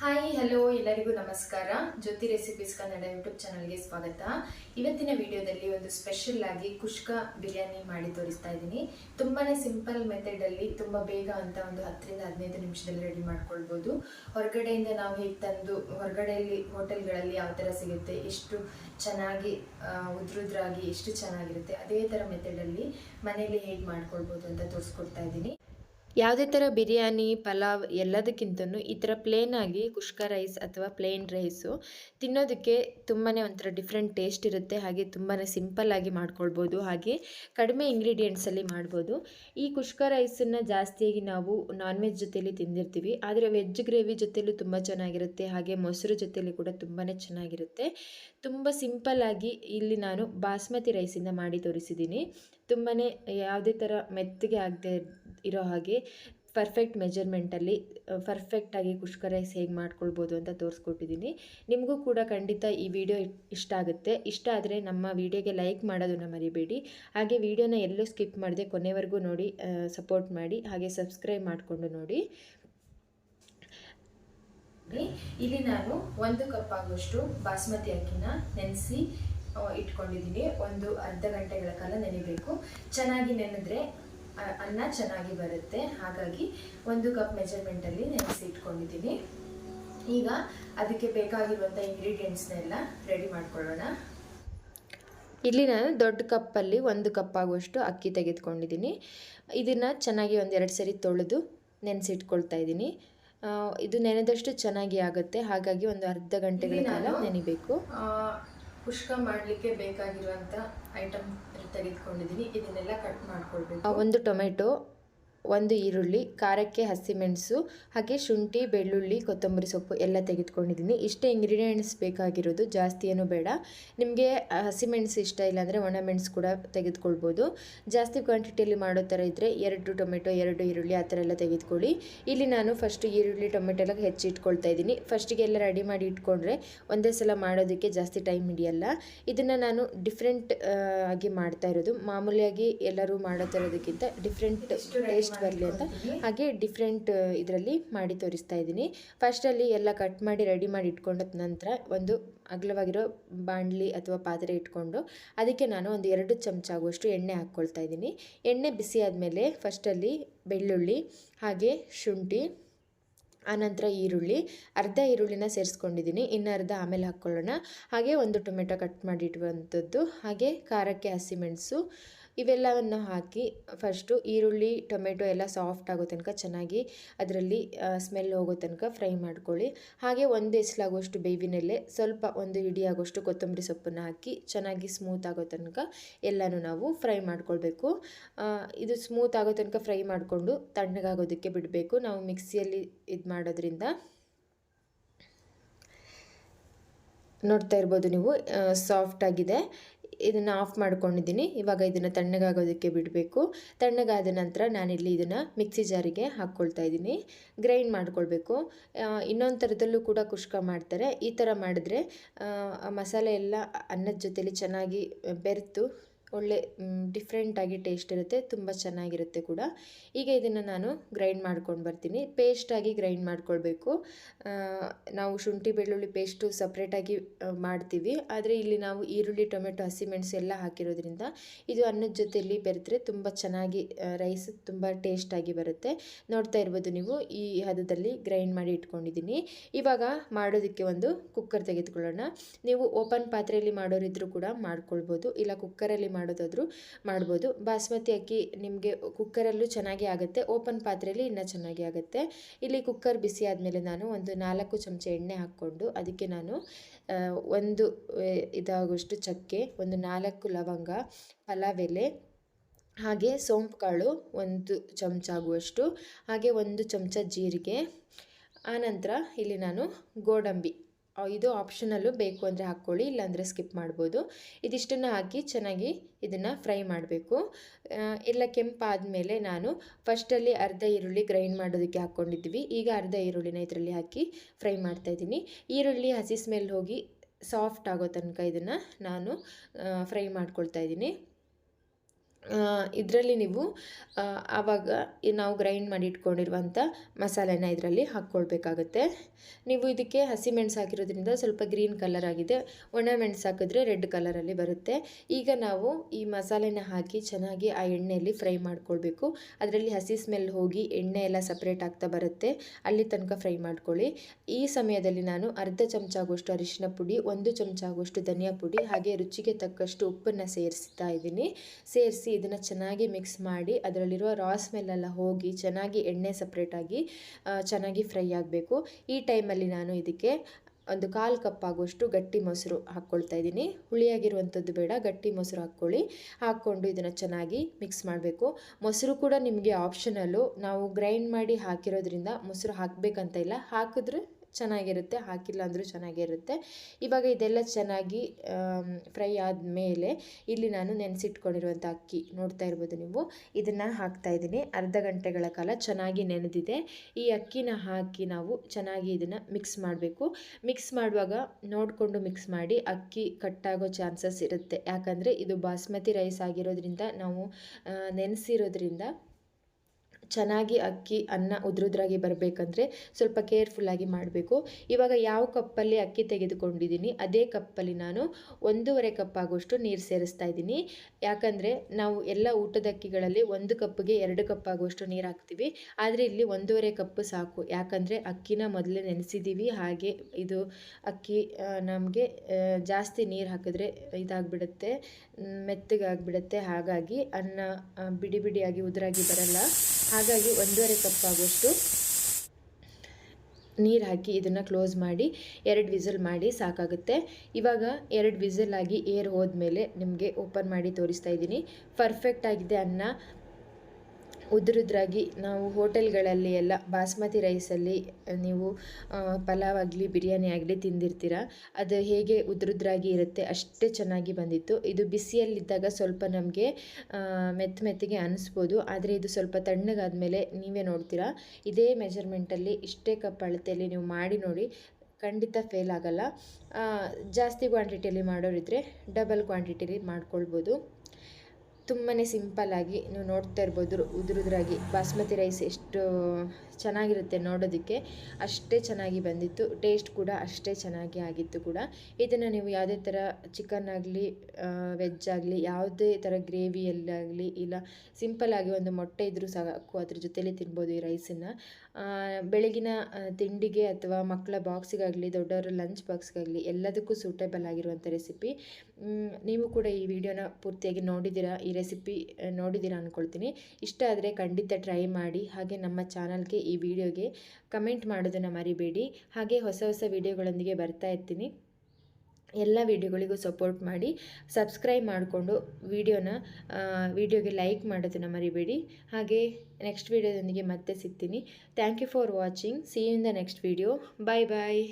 Hi hello ಎಲ್ಲರಿಗೂ ನಮಸ್ಕಾರ. ಜ್ಯೋತಿ recipes Kannada YouTube ಚಾನಲ್ಗೆ ಸ್ವಾಗತ. ಇವತ್ತಿನ ವಿಡಿಯೋದಲ್ಲಿ ಒಂದು ಸ್ಪೆಷಲ್ ಆಗಿ ಕುಷ್ಕ ಬಿರಿಯಾನಿ ಮಾಡಿ ತೋರಿಸ್ತಾ ಇದ್ದೀನಿ. ತುಂಬಾ ಸಿಂಪಲ್ ಮೆಥಡಲ್ಲಿ ತುಂಬ ಬೇಗ ಅಂತ ಒಂದು ಹತ್ತರಿಂದ ಹದಿನೈದು ನಿಮಿಷದಲ್ಲಿ ರೆಡಿ ಮಾಡ್ಕೊಳ್ಬೋದು. ಹೊರಗಡೆಯಿಂದ ನಾವು ಹೇಗೆ ತಂದು, ಹೊರಗಡೆಯಲ್ಲಿ ಹೋಟೆಲ್ಗಳಲ್ಲಿ ಯಾವ ಥರ ಸಿಗುತ್ತೆ, ಎಷ್ಟು ಚೆನ್ನಾಗಿ ಉದ್ರುದ್ರಾಗಿ, ಎಷ್ಟು ಚೆನ್ನಾಗಿರುತ್ತೆ, ಅದೇ ಥರ ಮೆಥಡಲ್ಲಿ ಮನೆಯಲ್ಲಿ ಹೇಗೆ ಮಾಡ್ಕೊಳ್ಬೋದು ಅಂತ ತೋರಿಸ್ಕೊಡ್ತಾ ಇದ್ದೀನಿ. ಯಾವುದೇ ಥರ ಬಿರಿಯಾನಿ, ಪಲಾವ್ ಎಲ್ಲದಕ್ಕಿಂತನೂ ಈ ಥರ ಪ್ಲೇನಾಗಿ ಕುಷ್ಕ ರೈಸ್ ಅಥವಾ ಪ್ಲೇನ್ ರೈಸು ತಿನ್ನೋದಕ್ಕೆ ತುಂಬಾ ಒಂಥರ ಡಿಫ್ರೆಂಟ್ ಟೇಸ್ಟ್ ಇರುತ್ತೆ. ಹಾಗೆ ತುಂಬಾ ಸಿಂಪಲ್ ಆಗಿ ಮಾಡ್ಕೊಳ್ಬೋದು. ಹಾಗೆ ಕಡಿಮೆ ಇಂಗ್ರೀಡಿಯೆಂಟ್ಸಲ್ಲಿ ಮಾಡ್ಬೋದು. ಈ ಕುಷ್ಕ ರೈಸನ್ನು ಜಾಸ್ತಿಯಾಗಿ ನಾವು ನಾನ್ ವೆಜ್ ಜೊತೆಲಿ ತಿಂದಿರ್ತೀವಿ. ಆದರೆ ವೆಜ್ ಗ್ರೇವಿ ಜೊತೆಯಲ್ಲೂ ತುಂಬ ಚೆನ್ನಾಗಿರುತ್ತೆ. ಹಾಗೆ ಮೊಸರು ಜೊತೆಲಿ ಕೂಡ ತುಂಬಾ ಚೆನ್ನಾಗಿರುತ್ತೆ. ತುಂಬ ಸಿಂಪಲ್ ಆಗಿ ಇಲ್ಲಿ ನಾನು ಬಾಸ್ಮತಿ ರೈಸಿಂದ ಮಾಡಿ ತೋರಿಸಿದ್ದೀನಿ. ತುಂಬಾ ಯಾವುದೇ ಥರ ಮೆತ್ತಗೆ ಆಗದೆ ಇರೋ ಹಾಗೆ ಪರ್ಫೆಕ್ಟ್ ಮೆಜರ್ಮೆಂಟಲ್ಲಿ ಪರ್ಫೆಕ್ಟಾಗಿ ಕುಷ್ಕ ರೈಸ್ ಹೇಗೆ ಮಾಡ್ಕೊಳ್ಬೋದು ಅಂತ ತೋರಿಸ್ಕೊಟ್ಟಿದ್ದೀನಿ. ನಿಮಗೂ ಕೂಡ ಖಂಡಿತ ಈ ವಿಡಿಯೋ ಇಷ್ಟ ಆಗುತ್ತೆ. ಇಷ್ಟ ಆದರೆ ನಮ್ಮ ವಿಡಿಯೋಗೆ ಲೈಕ್ ಮಾಡೋದನ್ನು ಮರಿಬೇಡಿ. ಹಾಗೆ ವಿಡಿಯೋನ ಎಲ್ಲೂ ಸ್ಕಿಪ್ ಮಾಡದೆ ಕೊನೆವರೆಗೂ ನೋಡಿ ಸಪೋರ್ಟ್ ಮಾಡಿ, ಹಾಗೆ ಸಬ್ಸ್ಕ್ರೈಬ್ ಮಾಡಿಕೊಂಡು ನೋಡಿ. ಇಲ್ಲಿ ನಾನು ಒಂದು ಕಪ್ ಆಗುವಷ್ಟು ಬಾಸ್ಮತಿ ಅಕ್ಕಿನ ನೆನೆಸಿ ಇಟ್ಕೊಂಡಿದ್ದೀನಿ. ಒಂದು ಅರ್ಧ ಗಂಟೆಗಳ ಕಾಲ ನೆನೆಬೇಕು. ಚೆನ್ನಾಗಿ ನೆನೆದ್ರೆ ಅನ್ನ ಚೆನ್ನಾಗಿ ಬರುತ್ತೆ. ಹಾಗಾಗಿ ಒಂದು ಕಪ್ ಮೆಜರ್ಮೆಂಟಲ್ಲಿ ನೆನೆಸಿ ಇಟ್ಕೊಂಡಿದ್ದೀನಿ. ಈಗ ಅದಕ್ಕೆ ಬೇಕಾಗಿರುವಂಥ ಇಂಗ್ರೀಡಿಯೆಂಟ್ಸ್ನೆಲ್ಲ ರೆಡಿ ಮಾಡ್ಕೊಳ್ಳೋಣ. ಇಲ್ಲಿ ನಾನು ದೊಡ್ಡ ಕಪ್ಪಲ್ಲಿ ಒಂದು ಕಪ್ ಆಗುವಷ್ಟು ಅಕ್ಕಿ ತೆಗೆದುಕೊಂಡಿದ್ದೀನಿ. ಇದನ್ನು ಚೆನ್ನಾಗಿ ಒಂದೆರಡು ಸರಿ ತೊಳೆದು ನೆನೆಸಿಟ್ಕೊಳ್ತಾ ಇದ್ದೀನಿ. ಇದು ನೆನೆದಷ್ಟು ಚೆನ್ನಾಗಿ ಆಗುತ್ತೆ. ಹಾಗಾಗಿ ಒಂದು ಅರ್ಧ ಗಂಟೆಗಳ ಕಾಲ ನೆನಿಬೇಕು. ಕುಷ್ಕ ಮಾಡಲಿಕ್ಕೆ ಬೇಕಾಗಿರುವಂಥ ಐಟಮ್ ತೆಗೆದುಕೊಂಡಿದ್ದೀನಿ. ಇದನ್ನೆಲ್ಲ ಕಟ್ ಮಾಡ್ಕೊಳ್ಬೇಕು. ಒಂದು ಟೊಮೆಟೊ ಒಂದು ಈರುಳ್ಳಿ ಖಾರಕ್ಕೆ ಹಸಿಮೆಣಸು ಹಾಗೆ ಶುಂಠಿ ಬೆಳ್ಳುಳ್ಳಿ ಕೊತ್ತಂಬರಿ ಸೊಪ್ಪು ಎಲ್ಲ ತೆಗೆದುಕೊಂಡಿದ್ದೀನಿ. ಇಷ್ಟೇ ಇಂಗ್ರೀಡಿಯೆಂಟ್ಸ್ ಬೇಕಾಗಿರೋದು ಜಾಸ್ತಿ ಏನು ಬೇಡ. ನಿಮಗೆ ಹಸಿಮೆಣಸು ಇಷ್ಟ ಇಲ್ಲಾಂದರೆ ಒಣ ಒಣಮೆಣಸು ಕೂಡ ತೆಗೆದುಕೊಳ್ಬೋದು. ಜಾಸ್ತಿ ಕ್ವಾಂಟಿಟಿಯಲ್ಲಿ ಮಾಡೋ ಥರ ಇದ್ದರೆ ಎರಡು ಟೊಮೆಟೊ ಎರಡು ಈರುಳ್ಳಿ ಆ ಥರ ಎಲ್ಲ ತೆಗೆದುಕೊಳ್ಳಿ. ಇಲ್ಲಿ ನಾನು ಫಸ್ಟು ಈರುಳ್ಳಿ ಟೊಮೆಟೊ ಎಲ್ಲ ಹೆಚ್ಚಿಟ್ಕೊಳ್ತಾ ಇದ್ದೀನಿ. ಫಸ್ಟಿಗೆ ಎಲ್ಲ ರೆಡಿ ಮಾಡಿ ಇಟ್ಕೊಂಡ್ರೆ ಒಂದೇ ಸಲ ಮಾಡೋದಕ್ಕೆ ಜಾಸ್ತಿ ಟೈಮ್ ಹಿಡಿಯಲ್ಲ. ಇದನ್ನು ನಾನು ಡಿಫ್ರೆಂಟ್ ಆಗಿ ಮಾಡ್ತಾ ಇರೋದು. ಮಾಮೂಲಿಯಾಗಿ ಎಲ್ಲರೂ ಮಾಡೋ ಥರದಕ್ಕಿಂತ ಡಿಫ್ರೆಂಟ್ ಟೇಸ್ಟ್ ಬರಲಿ ಅಂತ ಹಾಗೆ ಡಿಫ್ರೆಂಟ್ ಇದರಲ್ಲಿ ಮಾಡಿ ತೋರಿಸ್ತಾ ಇದ್ದೀನಿ. ಫಸ್ಟಲ್ಲಿ ಎಲ್ಲ ಕಟ್ ಮಾಡಿ ರೆಡಿ ಮಾಡಿ ಇಟ್ಕೊಂಡ ನಂತರ ಒಂದು ಅಗಲವಾಗಿರೋ ಬಾಣಲಿ ಅಥವಾ ಪಾತ್ರೆ ಇಟ್ಕೊಂಡು ಅದಕ್ಕೆ ನಾನು ಒಂದು ಎರಡು ಚಮಚ ಆಗುವಷ್ಟು ಎಣ್ಣೆ ಹಾಕ್ಕೊಳ್ತಾ ಇದ್ದೀನಿ. ಎಣ್ಣೆ ಬಿಸಿ ಆದಮೇಲೆ ಫಸ್ಟಲ್ಲಿ ಬೆಳ್ಳುಳ್ಳಿ, ಹಾಗೆ ಶುಂಠಿ, ಆನಂತರ ಈರುಳ್ಳಿ, ಅರ್ಧ ಈರುಳ್ಳಿನ ಸೇರಿಸ್ಕೊಂಡಿದ್ದೀನಿ. ಇನ್ನು ಅರ್ಧ ಆಮೇಲೆ ಹಾಕ್ಕೊಳ್ಳೋಣ. ಹಾಗೆ ಒಂದು ಟೊಮೆಟೊ ಕಟ್ ಮಾಡಿಡುವಂಥದ್ದು ಹಾಗೆ ಖಾರಕ್ಕೆ ಹಸಿಮೆಣಸು ಇವೆಲ್ಲವನ್ನು ಹಾಕಿ ಫಸ್ಟು ಈರುಳ್ಳಿ, ಟೊಮೆಟೊ ಎಲ್ಲ ಸಾಫ್ಟ್ ಆಗೋ ತನಕ ಚೆನ್ನಾಗಿ ಅದರಲ್ಲಿ ಸ್ಮೆಲ್ ಹೋಗೋ ತನಕ ಫ್ರೈ ಮಾಡ್ಕೊಳ್ಳಿ. ಹಾಗೆ ಒಂದು ಎಸ್ಲಾಗುವಷ್ಟು ಬೇವಿನಲ್ಲೇ ಸ್ವಲ್ಪ ಒಂದು ಹಿಡಿ ಆಗೋಷ್ಟು ಕೊತ್ತಂಬರಿ ಸೊಪ್ಪನ್ನು ಹಾಕಿ ಚೆನ್ನಾಗಿ ಸ್ಮೂತ್ ಆಗೋ ತನಕ ಎಲ್ಲನೂ ನಾವು ಫ್ರೈ ಮಾಡ್ಕೊಳ್ಬೇಕು. ಇದು ಸ್ಮೂತ್ ಆಗೋ ತನಕ ಫ್ರೈ ಮಾಡಿಕೊಂಡು ತಣ್ಣಗಾಗೋದಕ್ಕೆ ಬಿಡಬೇಕು. ನಾವು ಮಿಕ್ಸಿಯಲ್ಲಿ ಇದು ಮಾಡೋದ್ರಿಂದ ನೋಡ್ತಾ ಇರ್ಬೋದು ನೀವು ಸಾಫ್ಟ್ ಆಗಿದೆ. ಇದನ್ನು ಆಫ್ ಮಾಡ್ಕೊಂಡಿದ್ದೀನಿ. ಇವಾಗ ಇದನ್ನು ತಣ್ಣಗಾಗೋದಕ್ಕೆ ಬಿಡಬೇಕು. ತಣ್ಣಗಾದ ನಂತರ ನಾನಿಲ್ಲಿ ಇದನ್ನು ಮಿಕ್ಸಿ ಜಾರಿಗೆ ಹಾಕ್ಕೊಳ್ತಾ ಇದ್ದೀನಿ. ಗ್ರೈಂಡ್ ಮಾಡ್ಕೊಳ್ಬೇಕು. ಇನ್ನೊಂದು ಥರದಲ್ಲೂ ಕೂಡ ಕುಷ್ಕ ಮಾಡ್ತಾರೆ. ಈ ಥರ ಮಾಡಿದ್ರೆ ಮಸಾಲೆ ಎಲ್ಲ ಅನ್ನದ ಜೊತೇಲಿ ಚೆನ್ನಾಗಿ ಬೆರೆತು ಒಳ್ಳೆ ಡಿಫ್ರೆಂಟಾಗಿ ಟೇಸ್ಟ್ ಇರುತ್ತೆ, ತುಂಬ ಚೆನ್ನಾಗಿರುತ್ತೆ ಕೂಡ. ಈಗ ಇದನ್ನು ನಾನು ಗ್ರೈಂಡ್ ಮಾಡ್ಕೊಂಡು ಬರ್ತೀನಿ. ಪೇಸ್ಟಾಗಿ ಗ್ರೈಂಡ್ ಮಾಡ್ಕೊಳ್ಬೇಕು. ನಾವು ಶುಂಠಿ, ಬೆಳ್ಳುಳ್ಳಿ ಪೇಸ್ಟು ಸಪ್ರೇಟಾಗಿ ಮಾಡ್ತೀವಿ. ಆದರೆ ಇಲ್ಲಿ ನಾವು ಈರುಳ್ಳಿ, ಟೊಮೆಟೊ ಹಸಿಮೆಣಸು ಎಲ್ಲ ಹಾಕಿರೋದ್ರಿಂದ ಇದು ಅನ್ನದ ಜೊತೆಯಲ್ಲಿ ಬೆರೆತ್ರೆ ತುಂಬ ಚೆನ್ನಾಗಿ ರೈಸ್ ತುಂಬ ಟೇಸ್ಟಾಗಿ ಬರುತ್ತೆ. ನೋಡ್ತಾ ಇರ್ಬೋದು ನೀವು, ಈ ಹದದಲ್ಲಿ ಗ್ರೈಂಡ್ ಮಾಡಿ ಇಟ್ಕೊಂಡಿದ್ದೀನಿ. ಇವಾಗ ಮಾಡೋದಕ್ಕೆ ಒಂದು ಕುಕ್ಕರ್ ತೆಗೆದುಕೊಳ್ಳೋಣ. ನೀವು ಓಪನ್ ಪಾತ್ರೆಯಲ್ಲಿ ಮಾಡೋರಿದ್ರೂ ಕೂಡ ಮಾಡ್ಕೊಳ್ಬೋದು. ಇಲ್ಲ ಕುಕ್ಕರಲ್ಲಿ ಮಾಡೋದಾದರೂ ಮಾಡ್ಬೋದು. ಬಾಸ್ಮತಿ ಅಕ್ಕಿ ನಿಮಗೆ ಕುಕ್ಕರಲ್ಲೂ ಚೆನ್ನಾಗಿ ಆಗುತ್ತೆ. ಓಪನ್ ಪಾತ್ರೆಯಲ್ಲಿ ಇನ್ನೂ ಚೆನ್ನಾಗಿ ಆಗುತ್ತೆ. ಇಲ್ಲಿ ಕುಕ್ಕರ್ ಬಿಸಿ ಆದಮೇಲೆ ನಾನು ಒಂದು ನಾಲ್ಕು ಚಮಚ ಎಣ್ಣೆ ಹಾಕ್ಕೊಂಡು ಅದಕ್ಕೆ ನಾನು ಒಂದು ಇದಾಗುವಷ್ಟು ಚಕ್ಕೆ, ಒಂದು ನಾಲ್ಕು ಲವಂಗ ಪಲಾವ್ ಎಲೆ ಹಾಗೆ ಸೋಂಪು ಕಾಳು ಒಂದು ಚಮಚ ಆಗುವಷ್ಟು, ಹಾಗೆ ಒಂದು ಚಮಚ ಜೀರಿಗೆ, ಆನಂತರ ಇಲ್ಲಿ ನಾನು ಗೋಡಂಬಿ. ಇದು ಆಪ್ಷನಲ್ಲು ಬೇಕು ಅಂದರೆ ಹಾಕ್ಕೊಳ್ಳಿ, ಇಲ್ಲಾಂದರೆ ಸ್ಕಿಪ್ ಮಾಡ್ಬೋದು. ಇದಿಷ್ಟನ್ನು ಹಾಕಿ ಚೆನ್ನಾಗಿ ಇದನ್ನು ಫ್ರೈ ಮಾಡಬೇಕು. ಎಲ್ಲ ಕೆಂಪಾದಮೇಲೆ ನಾನು ಫಸ್ಟಲ್ಲಿ ಅರ್ಧ ಈರುಳ್ಳಿ ಗ್ರೈಂಡ್ ಮಾಡೋದಕ್ಕೆ ಹಾಕ್ಕೊಂಡಿದ್ವಿ. ಈಗ ಅರ್ಧ ಈರುಳ್ಳಿನ ಇದರಲ್ಲಿ ಹಾಕಿ ಫ್ರೈ ಮಾಡ್ತಾಯಿದ್ದೀನಿ ಈರುಳ್ಳಿ ಹಸಿ ಸ್ಮೆಲ್ ಹೋಗಿ ಸಾಫ್ಟ್ ಆಗೋ ತನಕ ಇದನ್ನು ನಾನು ಫ್ರೈ ಮಾಡ್ಕೊಳ್ತಾ ಇದ್ದೀನಿ. ಇದರಲ್ಲಿ ನೀವು ಆವಾಗ ನಾವು ಗ್ರೈಂಡ್ ಮಾಡಿ ಇಟ್ಕೊಂಡಿರುವಂಥ ಮಸಾಲೆನ ಇದರಲ್ಲಿ ಹಾಕ್ಕೊಳ್ಬೇಕಾಗತ್ತೆ. ನೀವು ಇದಕ್ಕೆ ಹಸಿಮೆಣಸು ಹಾಕಿರೋದ್ರಿಂದ ಸ್ವಲ್ಪ ಗ್ರೀನ್ ಕಲರ್ ಆಗಿದೆ. ಒಣ ಮೆಣಸು ಹಾಕಿದ್ರೆ ರೆಡ್ ಕಲರಲ್ಲಿ ಬರುತ್ತೆ. ಈಗ ನಾವು ಈ ಮಸಾಲೆನ ಹಾಕಿ ಚೆನ್ನಾಗಿ ಆ ಎಣ್ಣೆಯಲ್ಲಿ ಫ್ರೈ ಮಾಡ್ಕೊಳ್ಬೇಕು. ಅದರಲ್ಲಿ ಹಸಿ ಸ್ಮೆಲ್ ಹೋಗಿ ಎಣ್ಣೆ ಎಲ್ಲ ಸಪ್ರೇಟ್ ಆಗ್ತಾ ಬರುತ್ತೆ. ಅಲ್ಲಿ ತನಕ ಫ್ರೈ ಮಾಡ್ಕೊಳ್ಳಿ. ಈ ಸಮಯದಲ್ಲಿ ನಾನು ಅರ್ಧ ಚಮಚ ಆಗುವಷ್ಟು ಅರಿಶಿನ ಪುಡಿ, ಒಂದು ಚಮಚ ಆಗುವಷ್ಟು ಧನಿಯಾ ಪುಡಿ, ಹಾಗೆ ರುಚಿಗೆ ತಕ್ಕಷ್ಟು ಉಪ್ಪನ್ನು ಸೇರಿಸ್ತಾ ಇದ್ದೀನಿ. ಸೇರಿಸಿ ಇದನ್ನು ಚೆನ್ನಾಗಿ ಮಿಕ್ಸ್ ಮಾಡಿ ಅದರಲ್ಲಿರುವ ರಾ ಸ್ಮೆಲ್ ಎಲ್ಲ ಹೋಗಿ ಚೆನ್ನಾಗಿ ಎಣ್ಣೆ ಸಪ್ರೇಟಾಗಿ ಚೆನ್ನಾಗಿ ಫ್ರೈ ಆಗಬೇಕು. ಈ ಟೈಮಲ್ಲಿ ನಾನು ಇದಕ್ಕೆ ಒಂದು ಕಾಲು ಕಪ್ ಆಗುವಷ್ಟು ಗಟ್ಟಿ ಮೊಸರು ಹಾಕ್ಕೊಳ್ತಾ ಇದ್ದೀನಿ. ಹುಳಿಯಾಗಿರುವಂಥದ್ದು ಬೇಡ, ಗಟ್ಟಿ ಮೊಸರು ಹಾಕ್ಕೊಳ್ಳಿ. ಹಾಕ್ಕೊಂಡು ಇದನ್ನು ಚೆನ್ನಾಗಿ ಮಿಕ್ಸ್ ಮಾಡಬೇಕು. ಮೊಸರು ಕೂಡ ನಿಮಗೆ ಆಪ್ಷನಲ್ಲು ನಾವು ಗ್ರೈಂಡ್ ಮಾಡಿ ಹಾಕಿರೋದ್ರಿಂದ ಮೊಸರು ಹಾಕಬೇಕಂತ ಇಲ್ಲ. ಹಾಕಿದ್ರೆ ಚೆನ್ನಾಗಿರುತ್ತೆ, ಹಾಕಿಲ್ಲ ಅಂದರೂ ಚೆನ್ನಾಗಿರುತ್ತೆ. ಇವಾಗ ಇದೆಲ್ಲ ಚೆನ್ನಾಗಿ ಫ್ರೈ ಆದಮೇಲೆ ಇಲ್ಲಿ ನಾನು ನೆನೆಸಿಟ್ಕೊಂಡಿರುವಂಥ ಅಕ್ಕಿ ನೋಡ್ತಾ ಇರ್ಬೋದು ನೀವು. ಇದನ್ನು ಹಾಕ್ತಾ ಇದ್ದೀನಿ. ಅರ್ಧ ಗಂಟೆಗಳ ಕಾಲ ಚೆನ್ನಾಗಿ ನೆನೆದಿದೆ. ಈ ಅಕ್ಕಿನ ಹಾಕಿ ನಾವು ಚೆನ್ನಾಗಿ ಇದನ್ನು ಮಿಕ್ಸ್ ಮಾಡಬೇಕು. ಮಿಕ್ಸ್ ಮಾಡುವಾಗ ನೋಡಿಕೊಂಡು ಮಿಕ್ಸ್ ಮಾಡಿ ಅಕ್ಕಿ ಕಟ್ಟಾಗೋ ಚಾನ್ಸಸ್ ಇರುತ್ತೆ. ಯಾಕಂದರೆ ಇದು ಬಾಸ್ಮತಿ ರೈಸ್ ಆಗಿರೋದ್ರಿಂದ ನಾವು ನೆನೆಸಿರೋದ್ರಿಂದ ಚೆನ್ನಾಗಿ ಅಕ್ಕಿ, ಅನ್ನ ಉದ್ರುದ್ರಾಗಿ ಬರಬೇಕಂದ್ರೆ ಸ್ವಲ್ಪ ಕೇರ್ಫುಲ್ಲಾಗಿ ಮಾಡಬೇಕು. ಇವಾಗ ಯಾವ ಕಪ್ಪಲ್ಲಿ ಅಕ್ಕಿ ತೆಗೆದುಕೊಂಡಿದ್ದೀನಿ, ಅದೇ ಕಪ್ಪಲ್ಲಿ ನಾನು ಒಂದೂವರೆ ಕಪ್ ಆಗುವಷ್ಟು ನೀರು ಸೇರಿಸ್ತಾ ಇದ್ದೀನಿ. ಯಾಕಂದರೆ ನಾವು ಎಲ್ಲ ಊಟದ ಅಕ್ಕಿಗಳಲ್ಲಿ ಒಂದು ಕಪ್ಪಿಗೆ ಎರಡು ಕಪ್ ಆಗುವಷ್ಟು ನೀರು ಹಾಕ್ತೀವಿ. ಆದರೆ ಇಲ್ಲಿ ಒಂದೂವರೆ ಕಪ್ ಸಾಕು. ಯಾಕಂದರೆ ಅಕ್ಕಿನ ಮೊದಲೇ ನೆನೆಸಿದ್ದೀವಿ ಹಾಗೆ ಇದು ಅಕ್ಕಿ ನಮಗೆ ಜಾಸ್ತಿ ನೀರು ಹಾಕಿದ್ರೆ ಇದಾಗ್ಬಿಡುತ್ತೆ, ಮೆತ್ತಗಾಗ್ಬಿಡುತ್ತೆ. ಹಾಗಾಗಿ ಅನ್ನ ಬಿಡಿ ಬಿಡಿಯಾಗಿ ಉದುರಾಗಿ ಬರಲ್ಲ. ಹಾಗಾಗಿ ಒಂದೂವರೆ ಕಪ್ ಆಗುವಷ್ಟು ನೀರು ಹಾಕಿ ಇದನ್ನು ಕ್ಲೋಸ್ ಮಾಡಿ ಎರಡು ವಿಸಲ್ ಮಾಡಿ ಸಾಕಾಗುತ್ತೆ. ಇವಾಗ ಎರಡು ವಿಸಲ್ ಆಗಿ ಏರ್ ಹೋದ್ಮೇಲೆ ನಿಮಗೆ ಓಪನ್ ಮಾಡಿ ತೋರಿಸ್ತಾ ಇದ್ದೀನಿ. ಪರ್ಫೆಕ್ಟ್ ಆಗಿದೆ ಅನ್ನ. ಉದುರುದ್ರಾಗಿ ನಾವು ಹೋಟೆಲ್ಗಳಲ್ಲಿ ಎಲ್ಲ ಬಾಸ್ಮತಿ ರೈಸಲ್ಲಿ ನೀವು ಪಲಾವ್ ಆಗಲಿ, ಬಿರಿಯಾನಿ ಆಗಲಿ ತಿಂದಿರ್ತೀರ? ಅದು ಹೇಗೆ ಉದುರುದ್ರಾಗಿ ಇರುತ್ತೆ ಅಷ್ಟೇ ಚೆನ್ನಾಗಿ ಬಂದಿತ್ತು. ಇದು ಬಿಸಿಯಲ್ಲಿದ್ದಾಗ ಸ್ವಲ್ಪ ನಮಗೆ ಮೆತ್ತ ಮೆತ್ತಗೆ ಅನಿಸ್ಬೋದು. ಆದರೆ ಇದು ಸ್ವಲ್ಪ ತಣ್ಣಗಾದ್ಮೇಲೆ ನೀವೇ ನೋಡ್ತೀರಾ. ಇದೇ ಮೆಜರ್ಮೆಂಟಲ್ಲಿ ಇಷ್ಟೇ ಕಪ್ ಅಳತೆಯಲ್ಲಿ ನೀವು ಮಾಡಿ ನೋಡಿ, ಖಂಡಿತ ಫೇಲ್ ಆಗಲ್ಲ. ಜಾಸ್ತಿ ಕ್ವಾಂಟಿಟಿಯಲ್ಲಿ ಮಾಡೋರಿದ್ರೆ ಡಬಲ್ ಕ್ವಾಂಟಿಟಿಲಿ ಮಾಡ್ಕೊಳ್ಬೋದು. ತುಂಬಾ ಸಿಂಪಲ್ಲಾಗಿ ನೀವು ನೋಡ್ತಾ ಇರ್ಬೋದು. ಉದುರುದ್ರಾಗಿ ಬಾಸ್ಮತಿ ರೈಸ್ ಎಷ್ಟು ಚೆನ್ನಾಗಿರುತ್ತೆ ನೋಡೋದಕ್ಕೆ ಅಷ್ಟೇ ಚೆನ್ನಾಗಿ ಬಂದಿತ್ತು. ಟೇಸ್ಟ್ ಕೂಡ ಅಷ್ಟೇ ಚೆನ್ನಾಗಿ ಆಗಿತ್ತು ಕೂಡ. ಇದನ್ನು ನೀವು ಯಾವುದೇ ಥರ ಚಿಕನ್ ಆಗಲಿ ವೆಜ್ ಆಗಲಿ, ಯಾವುದೇ ಥರ ಗ್ರೇವಿಯಲ್ಲಾಗಲಿ ಇಲ್ಲ ಸಿಂಪಲ್ಲಾಗಿ ಒಂದು ಮೊಟ್ಟೆ ಇದ್ದರೂ ಸಾಕು ಅದ್ರ ಜೊತೆಲಿ ತಿನ್ಬೋದು ಈ ರೈಸನ್ನು ಬೆಳಗಿನ ತಿಂಡಿಗೆ ಅಥವಾ ಮಕ್ಕಳ ಬಾಕ್ಸಿಗಾಗಲಿ ದೊಡ್ಡವರ ಲಂಚ್ ಬಾಕ್ಸ್ಗಾಗಲಿ ಎಲ್ಲದಕ್ಕೂ ಸೂಟೇಬಲ್ ಆಗಿರುವಂಥ ರೆಸಿಪಿ ನೀವು ಕೂಡ ಈ ವಿಡಿಯೋನ ಪೂರ್ತಿಯಾಗಿ ನೋಡಿದ್ದೀರಾ? ಈ ರೆಸಿಪಿ ನೋಡಿದ್ದೀರಾ ಅಂದ್ಕೊಳ್ತೀನಿ ಇಷ್ಟ ಆದರೆ ಖಂಡಿತ ಟ್ರೈ ಮಾಡಿ, ಹಾಗೆ ನಮ್ಮ ಚಾನಲ್ಗೆ ಈ ವಿಡಿಯೋಗೆ ಕಮೆಂಟ್ ಮಾಡೋದನ್ನು ಮರಿಬೇಡಿ. ಹಾಗೆ ಹೊಸ ಹೊಸ ವಿಡಿಯೋಗಳೊಂದಿಗೆ ಬರ್ತಾ ಇರ್ತೀನಿ. ಎಲ್ಲ ವಿಡಿಯೋಗಳಿಗೂ ಸಪೋರ್ಟ್ ಮಾಡಿ ಸಬ್ಸ್ಕ್ರೈಬ್ ಮಾಡಿಕೊಂಡು ವಿಡಿಯೋನ ವಿಡಿಯೋಗೆ ಲೈಕ್ ಮಾಡೋದನ್ನು ಮರಿಬೇಡಿ. ಹಾಗೆ ನೆಕ್ಸ್ಟ್ ವಿಡಿಯೋದೊಂದಿಗೆ ಮತ್ತೆ ಸಿಗ್ತೀನಿ. Thank you for watching see in the next video bye bye